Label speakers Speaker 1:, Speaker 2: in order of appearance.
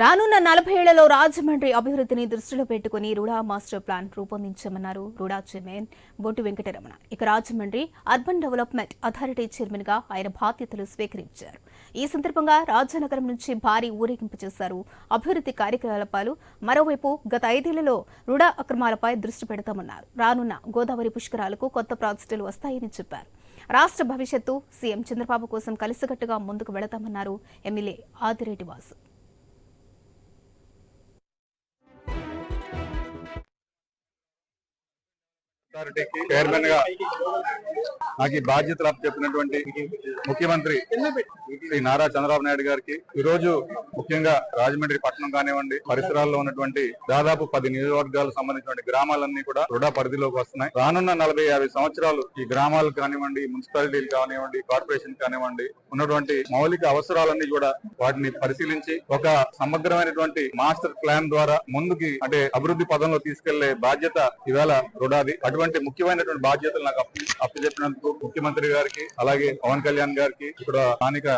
Speaker 1: రానున్న నలభై ఏళ్ళలో రాజమండ్రి అభివృద్ధిని దృష్టిలో పెట్టుకుని రుడా మాస్టర్ ప్లాన్ రూపొందించామన్నారు రుడా చైర్మన్ బొట్టు వెంకటరమణ. ఇక రాజమండ్రి అర్బన్ డెవలప్మెంట్ అథారిటీ చైర్మన్గా ఆయన బాధ్యతలు స్వీకరించారు. ఈ సందర్భంగా రాజనగరం నుంచి భారీ ఊరేగింపు చేశారు. అభివృద్ధి కార్యకలాపాలు మరోవైపు గత ఐదేళ్ళలో రుడా అక్రమాలపై దృష్టి పెడతామన్నారు. రానున్న గోదావరి పుష్కరాలకు కొత్త ప్రాజెక్టులు వస్తాయని చెప్పారు. రాష్ట్ర భవిష్యత్తు సీఎం చంద్రబాబు కోసం కలిసికట్టుగా ముందుకు వెళతామన్నారు ఎమ్మెల్యే ఆదిరెడ్డి వాసు
Speaker 2: అథారిటీకి చైర్మన్గా నాకు ఈ బాధ్యతలు చెప్పినటువంటి ముఖ్యమంత్రి శ్రీ నారా చంద్రబాబు నాయుడు గారికి ఈ రోజు ముఖ్యంగా రాజమండ్రి పట్టణం కానివ్వండి పరిసరాల్లో ఉన్నటువంటి దాదాపు పది నియోజకవర్గాలకు సంబంధించిన గ్రామాలన్నీ కూడా రుడా పరిధిలోకి వస్తున్నాయి. రానున్న నలభై యాభై సంవత్సరాలు ఈ గ్రామాలు కానివ్వండి మున్సిపాలిటీలు కానివ్వండి కార్పొరేషన్ కానివ్వండి ఉన్నటువంటి మౌలిక అవసరాలన్నీ కూడా వాటిని పరిశీలించి ఒక సమగ్రమైనటువంటి మాస్టర్ ప్లాన్ ద్వారా ముందుకి అంటే అభివృద్ధి పదంలో తీసుకెళ్ళే బాధ్యత ఇవాళ రుడాది అటువంటి ముఖ్యమైనటువంటి బాధ్యతలు నాకు అప్పు అప్పచెప్పినందుకు ముఖ్యమంత్రి గారికి అలాగే పవన్ కళ్యాణ్ గారికి ఇక్కడ స్థానిక